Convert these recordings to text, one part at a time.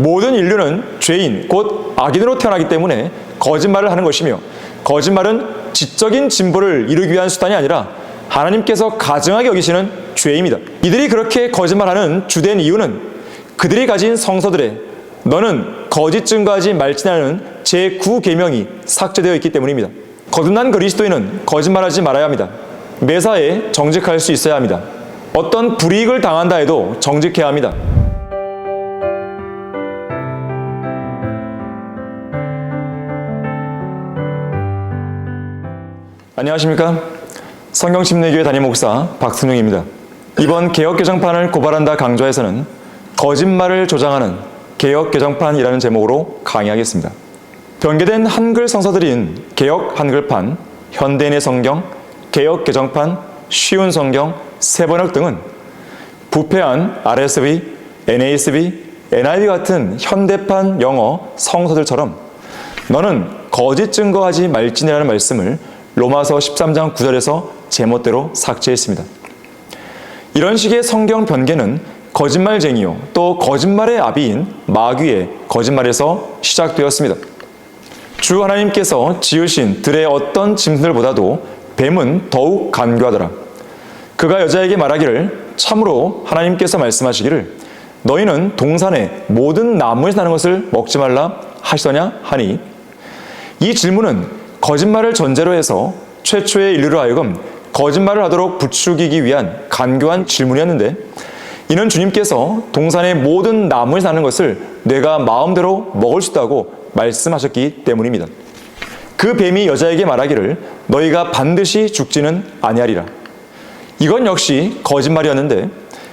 모든 인류는 죄인, 곧 악인으로 태어나기 때문에 거짓말을 하는 것이며 거짓말은 지적인 진보를 이루기 위한 수단이 아니라 하나님께서 가증하게 여기시는 죄입니다. 이들이 그렇게 거짓말하는 주된 이유는 그들이 가진 성서들에 너는 거짓 증거하지 말지라는 제9계명이 삭제되어 있기 때문입니다. 거듭난 그리스도인은 거짓말하지 말아야 합니다. 매사에 정직할 수 있어야 합니다. 어떤 불이익을 당한다 해도 정직해야 합니다. 안녕하십니까? 성경침례교회 담임 목사 박순용입니다. 이번 개혁 개정판을 고발한다 강좌에서는 거짓말을 조장하는 개혁 개정판이라는 제목으로 강의하겠습니다. 변개된 한글 성서들인 개혁 한글판, 현대인의 성경, 개혁 개정판, 쉬운 성경, 세번역 등은 부패한 RSV, NASB, NIV 같은 현대판 영어 성서들처럼 너는 거짓 증거하지 말지니라는 말씀을 로마서 13장 9절에서 제멋대로 삭제했습니다. 이런 식의 성경 변개는 거짓말쟁이요 또 거짓말의 아비인 마귀의 거짓말에서 시작되었습니다. 주 하나님께서 지으신 들의 어떤 짐승들보다도 뱀은 더욱 간교하더라. 그가 여자에게 말하기를 참으로 하나님께서 말씀하시기를 너희는 동산의 모든 나무에서 나는 것을 먹지 말라 하시더냐 하니 이 질문은 거짓말을 전제로 해서 최초의 인류로 하여금 거짓말을 하도록 부추기기 위한 간교한 질문이었는데 이는 주님께서 동산의 모든 나무에 사는 것을 내가 마음대로 먹을 수 있다고 말씀하셨기 때문입니다. 그 뱀이 여자에게 말하기를 너희가 반드시 죽지는 아니하리라. 이건 역시 거짓말이었는데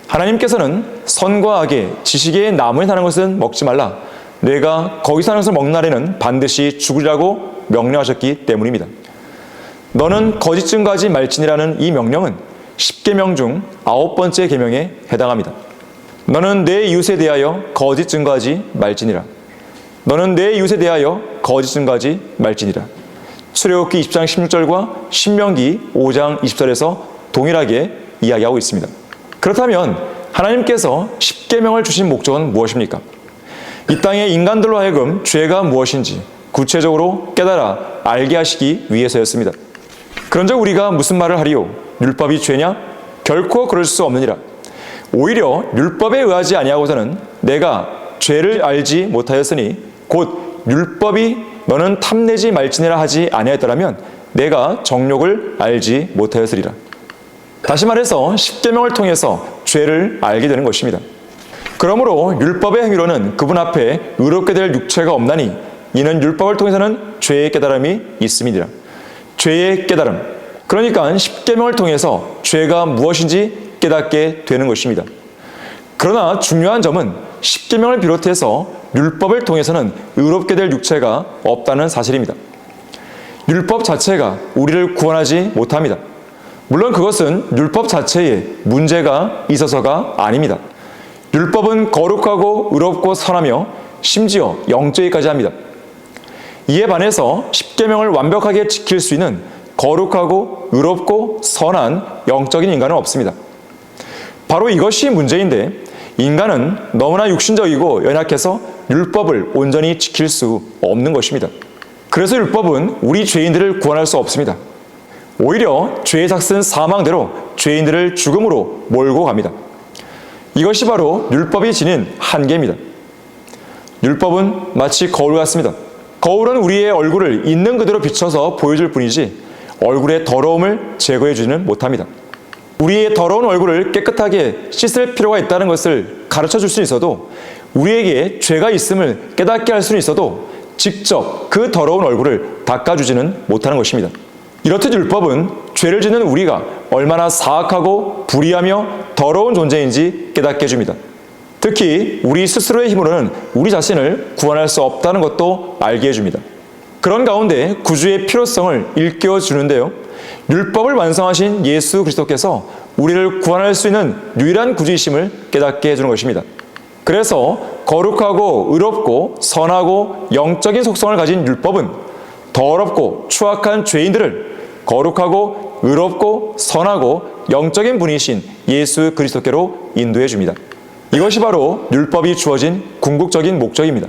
하나님께서는 선과 악의 지식의 나무에 사는 것은 먹지 말라. 내가 거기 사는 것을 먹는 날에는 반드시 죽으리라고 명령하셨기 때문입니다. 너는 거짓 증거하지 말지니라는 이 명령은 10계명 중 아홉 번째 계명에 해당합니다. 너는 내 이웃에 대하여 거짓 증거하지 말지니라. 너는 내 이웃에 대하여 거짓 증거하지 말지니라. 출애굽기 20장 16절과 신명기 5장 20절에서 동일하게 이야기하고 있습니다. 그렇다면 하나님께서 10계명을 주신 목적은 무엇입니까? 이 땅의 인간들로 하여금 죄가 무엇인지 구체적으로 깨달아 알게 하시기 위해서였습니다. 그런즉 우리가 무슨 말을 하리요? 율법이 죄냐? 결코 그럴 수 없느니라. 오히려 율법에 의하지 아니하고서는 내가 죄를 알지 못하였으니 곧 율법이 너는 탐내지 말지니라 하지 아니하였더라면 내가 정욕을 알지 못하였으리라. 다시 말해서 십계명을 통해서 죄를 알게 되는 것입니다. 그러므로 율법의 행위로는 그분 앞에 의롭게 될 육체가 없나니 이는 율법을 통해서는 죄의 깨달음이 있음이니라. 죄의 깨달음. 그러니까 십계명을 통해서 죄가 무엇인지 깨닫게 되는 것입니다. 그러나 중요한 점은 십계명을 비롯해서 율법을 통해서는 의롭게 될 육체가 없다는 사실입니다. 율법 자체가 우리를 구원하지 못합니다. 물론 그것은 율법 자체에 문제가 있어서가 아닙니다. 율법은 거룩하고 의롭고 선하며 심지어 영적이까지 합니다. 이에 반해서 십계명을 완벽하게 지킬 수 있는 거룩하고 의롭고 선한 영적인 인간은 없습니다. 바로 이것이 문제인데 인간은 너무나 육신적이고 연약해서 율법을 온전히 지킬 수 없는 것입니다. 그래서 율법은 우리 죄인들을 구원할 수 없습니다. 오히려 죄의 삭슨 사망대로 죄인들을 죽음으로 몰고 갑니다. 이것이 바로 율법이 지닌 한계입니다. 율법은 마치 거울 같습니다. 거울은 우리의 얼굴을 있는 그대로 비춰서 보여줄 뿐이지 얼굴의 더러움을 제거해주지는 못합니다. 우리의 더러운 얼굴을 깨끗하게 씻을 필요가 있다는 것을 가르쳐 줄수 있어도 우리에게 죄가 있음을 깨닫게 할 수는 있어도 직접 그 더러운 얼굴을 닦아주지는 못하는 것입니다. 이렇듯 율법은 죄를 짓는 우리가 얼마나 사악하고 불의하며 더러운 존재인지 깨닫게 해줍니다. 특히 우리 스스로의 힘으로는 우리 자신을 구원할 수 없다는 것도 알게 해줍니다. 그런 가운데 구주의 필요성을 일깨워 주는데요. 율법을 완성하신 예수 그리스도께서 우리를 구원할 수 있는 유일한 구주이심을 깨닫게 해주는 것입니다. 그래서 거룩하고 의롭고 선하고 영적인 속성을 가진 율법은 더럽고 추악한 죄인들을 거룩하고 의롭고 선하고 영적인 분이신 예수 그리스도께로 인도해 줍니다. 이것이 바로 율법이 주어진 궁극적인 목적입니다.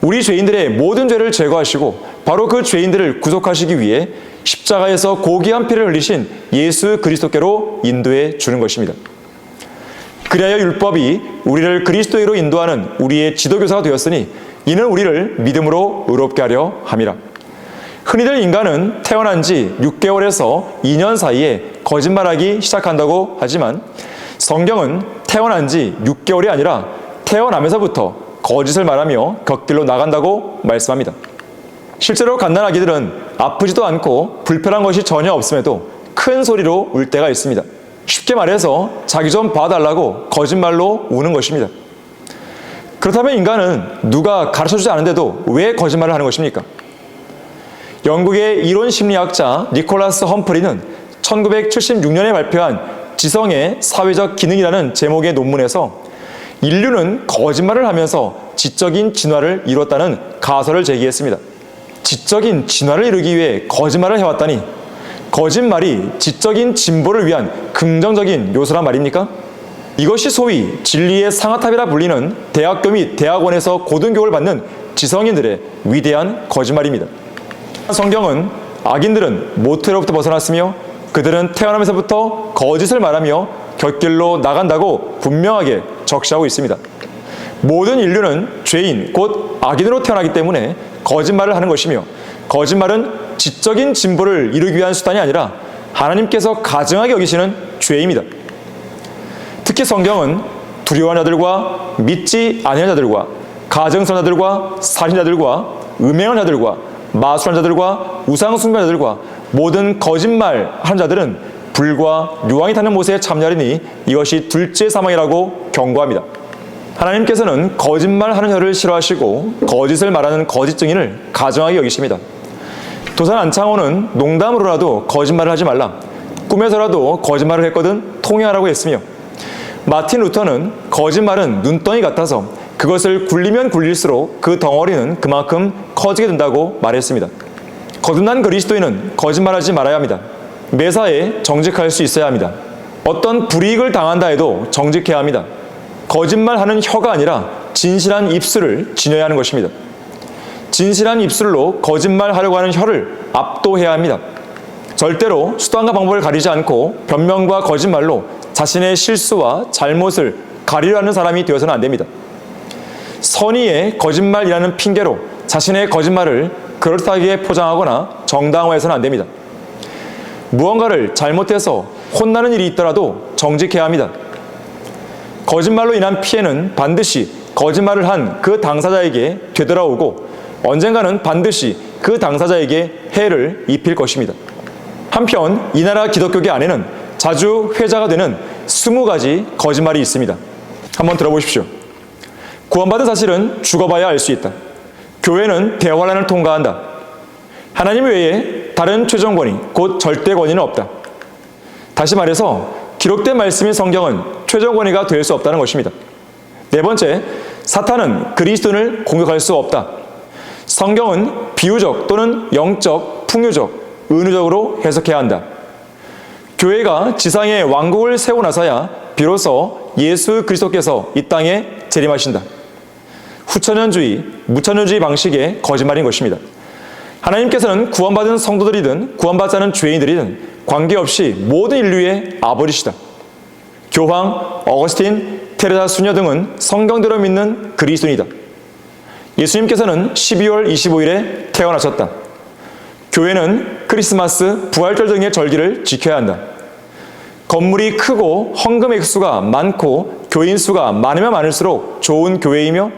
우리 죄인들의 모든 죄를 제거하시고 바로 그 죄인들을 구속하시기 위해 십자가에서 고귀한 피를 흘리신 예수 그리스도께로 인도해 주는 것입니다. 그리하여 율법이 우리를 그리스도로 인도하는 우리의 지도교사가 되었으니 이는 우리를 믿음으로 의롭게 하려 함이라. 흔히들 인간은 태어난 지 6개월에서 2년 사이에 거짓말하기 시작한다고 하지만 성경은 태어난 지 6개월이 아니라 태어나면서부터 거짓을 말하며 곁길로 나간다고 말씀합니다. 실제로 갓난 아기들은 아프지도 않고 불편한 것이 전혀 없음에도 큰 소리로 울 때가 있습니다. 쉽게 말해서 자기 좀 봐달라고 거짓말로 우는 것입니다. 그렇다면 인간은 누가 가르쳐 주지 않은데도 왜 거짓말을 하는 것입니까? 영국의 이론 심리학자 니콜라스 험프리는 1976년에 발표한 지성의 사회적 기능이라는 제목의 논문에서 인류는 거짓말을 하면서 지적인 진화를 이뤘다는 가설을 제기했습니다. 지적인 진화를 이루기 위해 거짓말을 해왔다니 거짓말이 지적인 진보를 위한 긍정적인 요소란 말입니까? 이것이 소위 진리의 상아탑이라 불리는 대학교 및 대학원에서 고등교육을 받는 지성인들의 위대한 거짓말입니다. 성경은 악인들은 모태로부터 벗어났으며 그들은 태어나면서부터 거짓을 말하며 곁길로 나간다고 분명하게 적시하고 있습니다. 모든 인류는 죄인, 곧 악인으로 태어나기 때문에 거짓말을 하는 것이며 거짓말은 지적인 진보를 이루기 위한 수단이 아니라 하나님께서 가증하게 여기시는 죄입니다. 특히 성경은 두려워하는 자들과 믿지 아니하는 자들과 가증스러운 자들과 살인자들과 음행하는 자들과 마술한 자들과 우상 숭배하는 자들과 모든 거짓말 하는 자들은 불과 유황이 타는 못에 참여하리니 이것이 둘째 사망이라고 경고합니다. 하나님께서는 거짓말 하는 혀를 싫어하시고 거짓을 말하는 거짓 증인을 가정하게 여기십니다. 도산 안창호는 농담으로라도 거짓말을 하지 말라. 꿈에서라도 거짓말을 했거든 통회하라고 했으며 마틴 루터는 거짓말은 눈덩이 같아서 그것을 굴리면 굴릴수록 그 덩어리는 그만큼 커지게 된다고 말했습니다. 거듭난 그리스도인은 거짓말하지 말아야 합니다. 매사에 정직할 수 있어야 합니다. 어떤 불이익을 당한다 해도 정직해야 합니다. 거짓말하는 혀가 아니라 진실한 입술을 지녀야 하는 것입니다. 진실한 입술로 거짓말하려고 하는 혀를 압도해야 합니다. 절대로 수단과 방법을 가리지 않고 변명과 거짓말로 자신의 실수와 잘못을 가리려는 사람이 되어서는 안 됩니다. 선의의 거짓말이라는 핑계로 자신의 거짓말을 그럴듯하게 포장하거나 정당화해서는 안 됩니다. 무언가를 잘못해서 혼나는 일이 있더라도 정직해야 합니다. 거짓말로 인한 피해는 반드시 거짓말을 한 그 당사자에게 되돌아오고 언젠가는 반드시 그 당사자에게 해를 입힐 것입니다. 한편 이 나라 기독교계 안에는 자주 회자가 되는 스무 가지 거짓말이 있습니다. 한번 들어보십시오. 구원받은 사실은 죽어봐야 알 수 있다. 교회는 대환란을 통과한다. 하나님 외에 다른 최종권이 곧 절대 권위는 없다. 다시 말해서 기록된 말씀인 성경은 최종 권위가 될 수 없다는 것입니다. 네 번째, 사탄은 그리스도를 공격할 수 없다. 성경은 비유적 또는 영적, 풍요적, 은유적으로 해석해야 한다. 교회가 지상에 왕국을 세우고 나서야 비로소 예수 그리스도께서 이 땅에 재림하신다. 후천년주의, 무천년주의 방식의 거짓말인 것입니다. 하나님께서는 구원받은 성도들이든 구원받지 않은 죄인들이든 관계없이 모든 인류의 아버지시다. 교황, 어거스틴, 테레사 수녀 등은 성경대로 믿는 그리스도인이다. 예수님께서는 12월 25일에 태어나셨다. 교회는 크리스마스, 부활절 등의 절기를 지켜야 한다. 건물이 크고 헌금 액수가 많고 교인 수가 많으면 많을수록 좋은 교회이며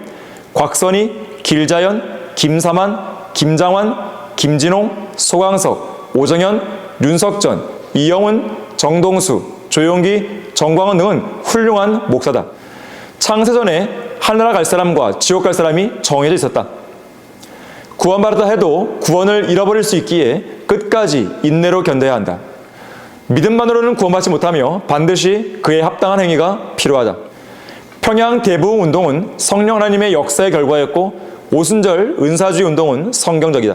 곽선희, 길자연, 김사만, 김장환, 김진홍, 소광석, 오정현, 윤석전, 이영훈, 정동수, 조용기, 정광훈 등은 훌륭한 목사다. 창세전에 하늘나라 갈 사람과 지옥 갈 사람이 정해져 있었다. 구원받았다 해도 구원을 잃어버릴 수 있기에 끝까지 인내로 견뎌야 한다. 믿음만으로는 구원받지 못하며 반드시 그에 합당한 행위가 필요하다. 평양 대부흥 운동은 성령 하나님의 역사의 결과였고 오순절 은사주의 운동은 성경적이다.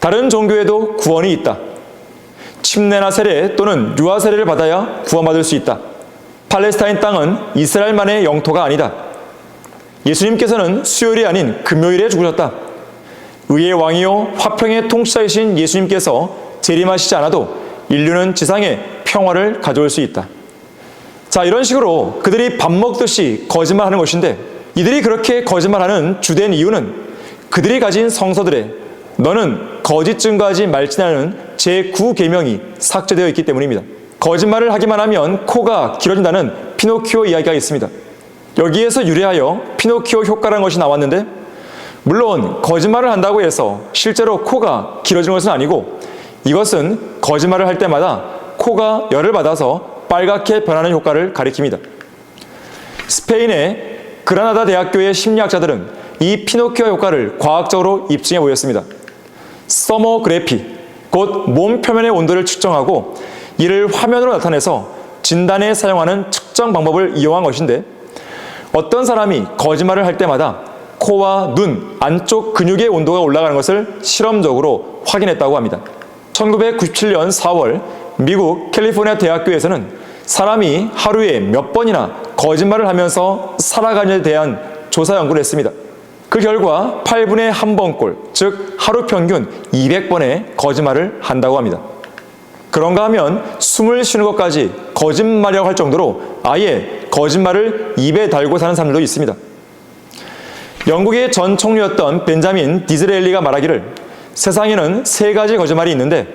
다른 종교에도 구원이 있다. 침례나 세례 또는 유아 세례를 받아야 구원받을 수 있다. 팔레스타인 땅은 이스라엘만의 영토가 아니다. 예수님께서는 수요일이 아닌 금요일에 죽으셨다. 의의 왕이요 화평의 통치자이신 예수님께서 재림하시지 않아도 인류는 지상에 평화를 가져올 수 있다. 자, 이런 식으로 그들이 밥 먹듯이 거짓말하는 것인데 이들이 그렇게 거짓말하는 주된 이유는 그들이 가진 성서들에 너는 거짓 증거하지 말지라는 제9계명이 삭제되어 있기 때문입니다. 거짓말을 하기만 하면 코가 길어진다는 피노키오 이야기가 있습니다. 여기에서 유래하여 피노키오 효과라는 것이 나왔는데 물론 거짓말을 한다고 해서 실제로 코가 길어지는 것은 아니고 이것은 거짓말을 할 때마다 코가 열을 받아서 빨갛게 변하는 효과를 가리킵니다. 스페인의 그라나다 대학교의 심리학자들은 이 피노키오 효과를 과학적으로 입증해 보였습니다. 서머그래피, 곧 몸 표면의 온도를 측정하고 이를 화면으로 나타내서 진단에 사용하는 측정 방법을 이용한 것인데 어떤 사람이 거짓말을 할 때마다 코와 눈 안쪽 근육의 온도가 올라가는 것을 실험적으로 확인했다고 합니다. 1997년 4월 미국 캘리포니아 대학교에서는 사람이 하루에 몇 번이나 거짓말을 하면서 살아가는에 대한 조사 연구를 했습니다. 그 결과 8분의 1번꼴, 즉 하루 평균 200번의 거짓말을 한다고 합니다. 그런가 하면 숨을 쉬는 것까지 거짓말이라고 할 정도로 아예 거짓말을 입에 달고 사는 사람들도 있습니다. 영국의 전 총리였던 벤자민 디즈레일리가 말하기를 세상에는 세 가지 거짓말이 있는데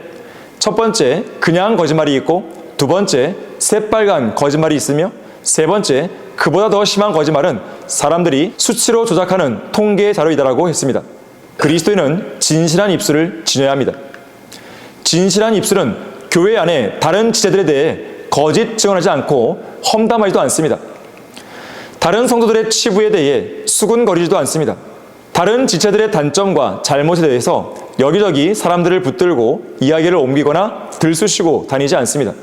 첫 번째 그냥 거짓말이 있고 두 번째 새빨간 거짓말이 있으며 세 번째 그보다 더 심한 거짓말은 사람들이 수치로 조작하는 통계 자료이다라고 했습니다. 그리스도인은 진실한 입술을 지녀야 합니다. 진실한 입술은 교회 안에 다른 지체들에 대해 거짓 증언하지 않고 험담하지도 않습니다. 다른 성도들의 치부에 대해 수군거리지도 않습니다. 다른 지체들의 단점과 잘못에 대해서 여기저기 사람들을 붙들고 이야기를 옮기거나 들쑤시고 다니지 않습니다.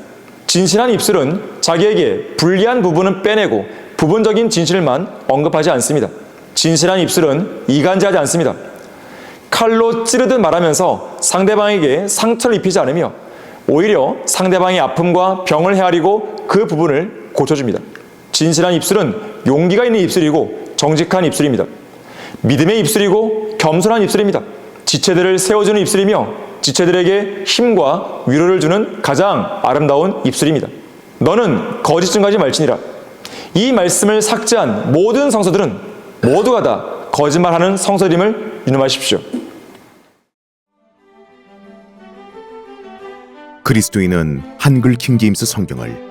진실한 입술은 자기에게 불리한 부분은 빼내고 부분적인 진실만 언급하지 않습니다. 진실한 입술은 이간질하지 않습니다. 칼로 찌르듯 말하면서 상대방에게 상처를 입히지 않으며 오히려 상대방의 아픔과 병을 헤아리고 그 부분을 고쳐줍니다. 진실한 입술은 용기가 있는 입술이고 정직한 입술입니다. 믿음의 입술이고 겸손한 입술입니다. 지체들을 세워주는 입술이며 지체들에게 힘과 위로를 주는 가장 아름다운 입술입니다. 너는 거짓 증가하지 말지니라. 이 말씀을 삭제한 모든 성서들은 모두가 다 거짓말하는 성서임을 유념하십시오. 그리스도인은 한글 킹제임스 성경을